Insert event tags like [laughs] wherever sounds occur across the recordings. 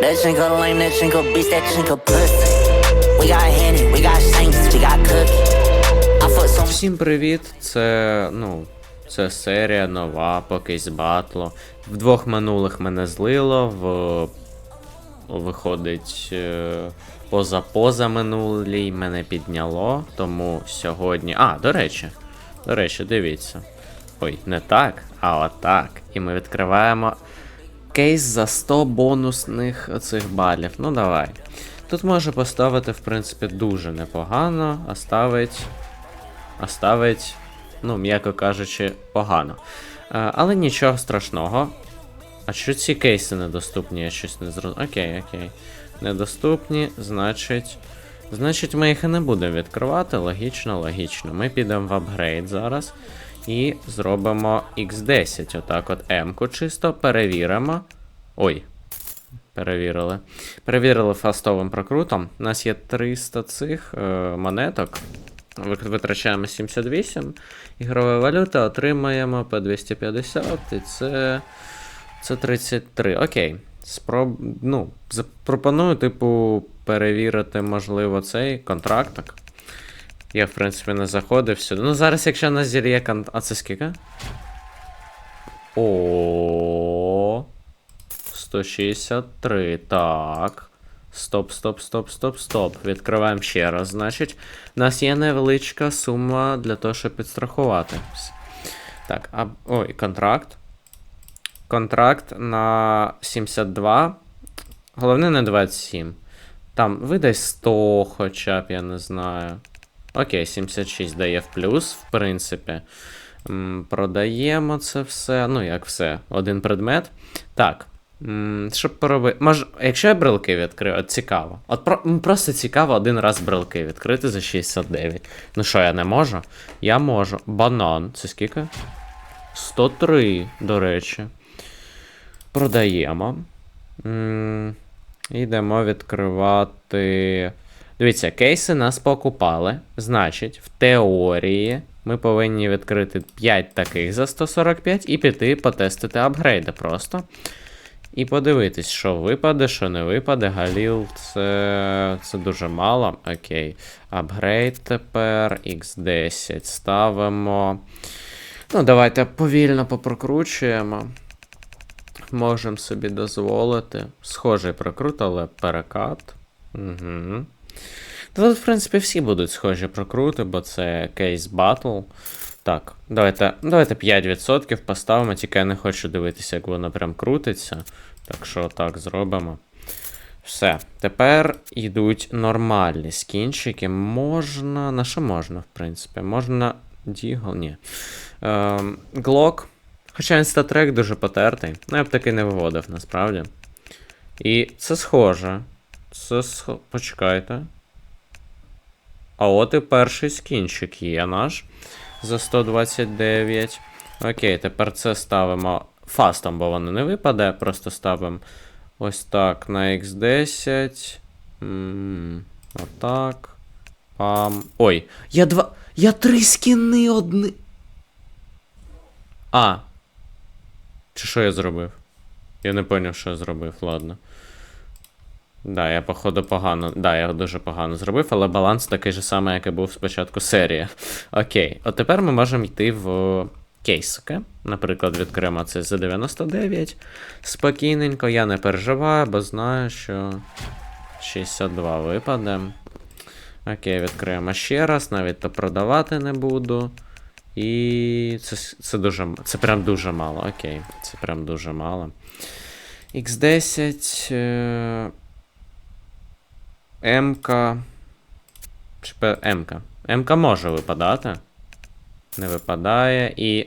That chinko lame, that chinko bitch, that chinko pussy. We got Henny, we got Shanks, we got Cookie. I fuck some Всім привіт! Це, ну, це серія нова по кейс батлу. В двох минулих мене злило, в виходить е, поза-поза минулій мене підняло. Тому сьогодні. А, до речі, до речі, дивіться. Ой, не так, а отак. І ми відкриваємо кейс за 100 бонусних цих балів. Ну давай. Тут можу поставити, в принципі, дуже непогано, а ставить а ставить, ну, м'яко кажучи, погано. Е, але нічого страшного. А що ці кейси недоступні? Я щось не зрозумів. Окей, окей. Недоступні, значить. Значить, ми їх і не будемо відкривати. Логічно, логічно. Ми підемо в апгрейд зараз і зробимо X10. Отак, от М-ку чисто перевіримо. Ой, Перевірили. Перевірили фастовим прокрутом. У нас є 300 цих е, монеток. Витрачаємо 78 ігрової валюти, отримаємо по 250, і це. Це 33. Окей. Спроб... Ну, запропоную, типу, перевірити, можливо, цей контрактик. Я, в принципі, не заходив сюди. Ну, зараз, якщо на зір'є конт... А це скільки? О. 163. Так. Стоп, стоп, стоп, стоп, стоп. Відкриваємо ще раз. Значить, у нас є невеличка сума для того, щоб підстрахуватись. Так, а... ой, контракт. Контракт на 72. Головне не 27. Там видай 100 хоча б, я не знаю. Окей, 76 дає в плюс, в принципі. Продаємо це все. Ну, як все, один предмет. Так. Щоб поробити. Може, якщо я брелки відкрию, от цікаво. От про... просто цікаво один раз брелки відкрити за 69. Ну що, я не можу? Я можу. Банан. Це скільки? 103, до речі. Продаємо. М, Йдемо відкривати. Дивіться, кейси нас покупали. Значить, в теорії ми повинні відкрити 5 таких за 145 і піти потестити апгрейди просто. І подивитись, що випаде, що не випаде. Галіл це, це дуже мало. Окей. Апгрейд тепер. X10 ставимо. Ну, давайте повільно попрокручуємо. Можемо собі дозволити. Схожий прокрут, але перекат. Угу. Тут, в принципі, всі будуть схожі прокрути, бо це кейс батл. Так, давайте, давайте 5% поставимо, тільки я не хочу дивитися, як воно прям крутиться. Так що так зробимо. Все. Тепер йдуть нормальні скінчики. Можна. На що можна, в принципі? Можна. Дігл, ні. Ем, Глок. Хоча інстатрек дуже потертий. Ну, я б таки не виводив, насправді. І це схоже. Це схо... Почекайте. А от і перший скінчик є наш. За 129. Окей, тепер це ставимо фастом, бо воно не випаде. Просто ставимо ось так на X10. М, Отак. Пам. Ой, я два. Я три скіни одни. А. Чи що я зробив? Я не поняв, що я зробив, ладно. Да, я, походу, погано. Да, я дуже погано зробив, але баланс такий же самий, як і був спочатку серії. Окей. От тепер ми можемо йти в кейсики. Наприклад, відкриємо це за 99. Спокійненько, я не переживаю, бо знаю, що 62 випаде. Окей, відкриємо ще раз, навіть то продавати не буду. І це, це дуже. Це прям дуже мало. Окей, це прям дуже мало. X10. МК. Чи МК. МК може випадати. Не випадає. І.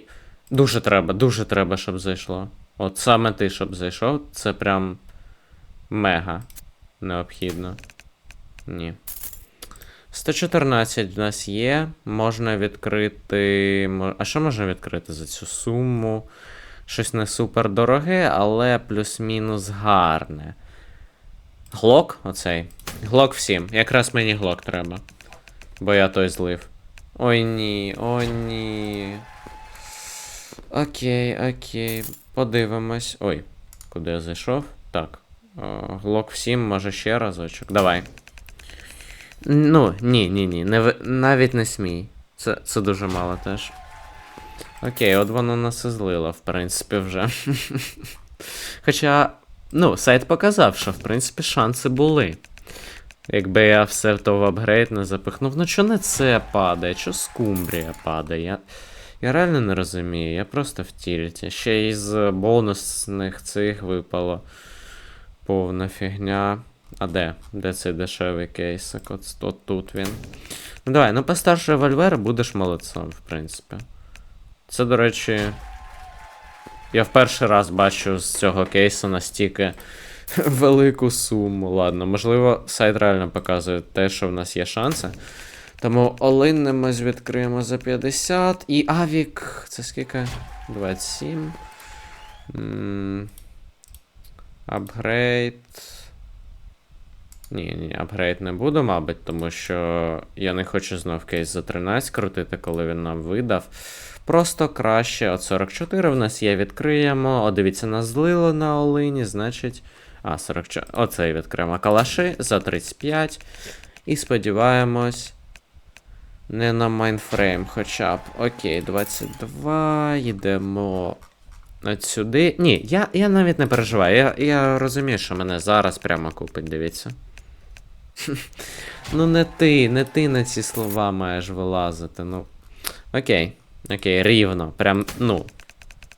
Дуже треба, дуже треба, щоб зайшло. От саме ти, щоб зайшов, це прям мега необхідно. Ні. 114 в нас є. Можна відкрити. А що можна відкрити за цю суму? Щось не супер дороге, але плюс-мінус гарне. Глок оцей. Глок всім. Якраз мені глок треба. Бо я той злив. Ой ні, ой ні. Окей, окей. Подивимось. Ой, куди я зайшов? Так. Глок в 7, може ще разочок. Давай. Ну, ні, ні, ні. Не, навіть не смій. Це, це дуже мало теж. Окей, от воно нас і злило, в принципі, вже. [laughs] Хоча, ну, сайт показав, що в принципі шанси були. Якби я все то в апгрейд не запихнув. Ну чо не це падає, чо скумбрія падає? Я, я реально не розумію, я просто в тільті. Ще із бонусних цих випало повна фігня. А де? Де цей дешевий кейсик? От, от тут він. Ну давай, ну постарше револьвер будеш молодцом, в принципі. Це, до речі. Я в перший раз бачу з цього кейсу настільки [laughs] велику суму. Ладно, можливо, сайт реально показує те, що в нас є шанси. Тому Олин ми відкриємо за 50. І Авік. Це скільки? 27. М, Апгрейд. Ні, ні, апгрейд не буду, мабуть, тому що я не хочу знов кейс за 13 крутити, коли він нам видав. Просто краще. От 44 в нас є, відкриємо. О, дивіться, нас злило на Олині, значить. А, 44. Оцей відкриємо. Калаши за 35. І сподіваємось. Не на майнфрейм хоча б. Окей, 22. Йдемо. От сюди. Ні, я, я навіть не переживаю. Я, я розумію, що мене зараз прямо купить, дивіться. [laughs] ну, не ти, не ти на ці слова маєш вилазити. Ну. Окей. Окей, рівно. Прям, ну.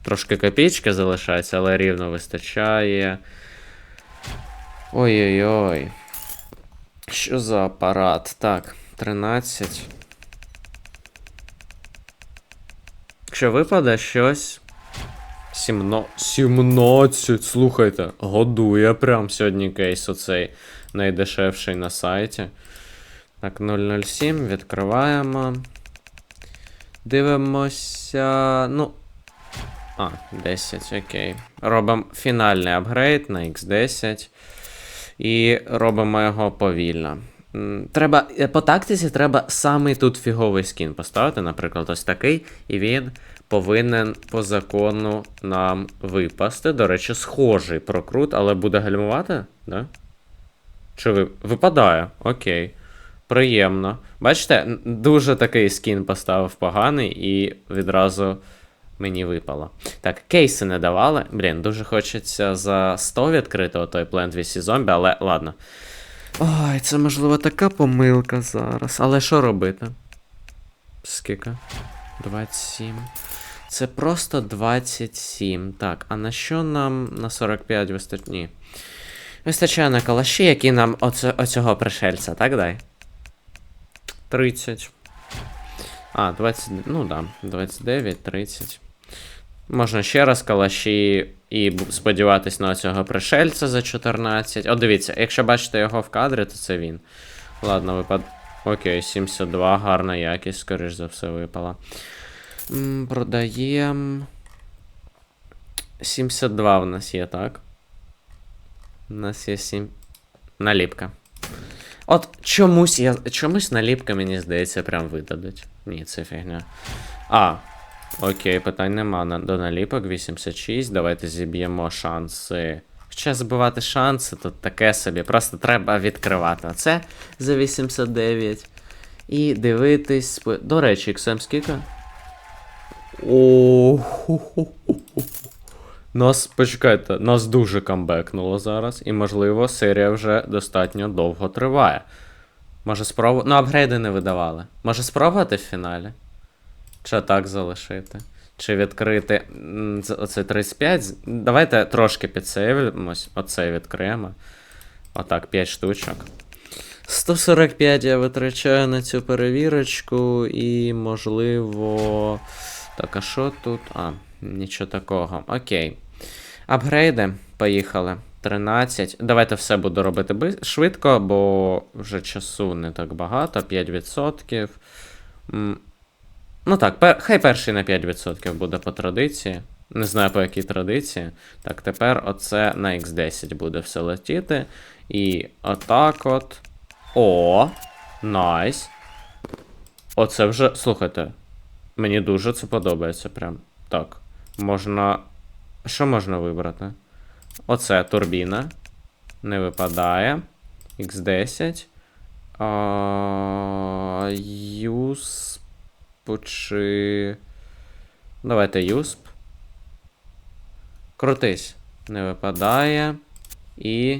Трошки копійки залишається, але рівно вистачає. Ой-ой-ой. Що за апарат? Так, 13. Якщо випаде щось. 17. 17, слухайте, годує прям сьогодні кейс оцей найдешевший на сайті. Так, 007, відкриваємо. Дивимося. Ну. А, 10, окей. Робимо фінальний апгрейд на X10. І робимо його повільно. Треба, е, по тактиці треба самий тут фіговий скін поставити, наприклад, ось такий, і він повинен по закону нам випасти. До речі, схожий прокрут, але буде гальмувати, да? Чи ви... випадає? Окей. Приємно. Бачите, дуже такий скін поставив поганий і відразу мені випало. Так, кейси не давали. Блін, дуже хочеться за 100 відкрити отой Plant vs Zombie, але ладно. Ой, це можливо така помилка зараз. Але що робити? Скільки? 27. Це просто 27. Так, а на що нам на 45 вистачає? Ні. Вистачає на калаші, які нам оце, оцього пришельця, так дай? 30. А, 20. Ну да, 29, 30. Можна ще раз калаші і сподіватись на цього пришельця за 14. О, дивіться, якщо бачите його в кадрі, то це він. Ладно, випад. Окей, 72, гарна якість, скоріш за все, випала. Продаємо. 72 в нас є, так? У нас є 7. Наліпка. От чомусь я. Чомусь наліпка, мені здається, прям видадуть. Ні, це фігня. А. Окей, питань нема до наліпок 86. Давайте зіб'ємо шанси. Хоча збивати шанси, тут таке собі. Просто треба відкривати. Оце за 89. І дивитись. До речі, XM скільки? О, Нас, почекайте, нас дуже камбекнуло зараз, і, можливо, серія вже достатньо довго триває. Може спробувати. Ну, апгрейди не видавали. Може спробувати в фіналі? Чи так залишити? Чи відкрити оце 35? З- Давайте трошки підсейвимось. Оцей відкриємо. Отак, 5 штучок. 145 я витрачаю на цю перевірочку, і можливо. Так, а що тут? А, нічого такого. Окей. Апгрейди, поїхали. 13. Давайте все буду робити швидко, бо вже часу не так багато. 5%. Ну так, пер... хай перший на 5% буде по традиції. Не знаю по якій традиції. Так, тепер оце на X10 буде все летіти. І отак от. О! Найс. Оце вже. Слухайте. Мені дуже це подобається прям. Так. Можна. Що можна вибрати? Оце турбіна. Не випадає. X10. А, Юсп чи. Давайте Юсп. Крутись. Не випадає. І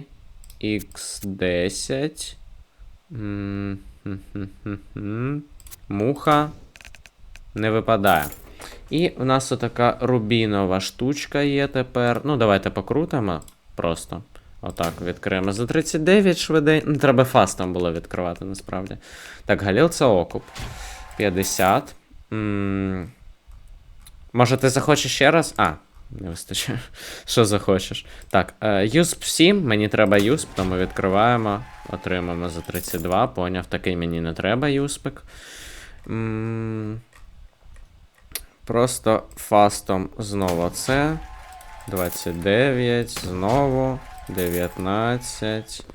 X10. Муха. Не випадає. І в нас отака рубінова штучка є тепер. Ну, давайте покрутимо. Просто. Отак, відкриємо за 39 швидень. Треба фастом було відкривати, насправді. Так, Галіл це окуп. 50. м Може, ти захочеш ще раз? А, не вистачає. [laughs] Що захочеш? Так, е, юсп 7, мені треба юсп, тому відкриваємо. Отримаємо за 32. Поняв, такий мені не треба юспик. М, Просто фастом знову це. 29, знову. 19.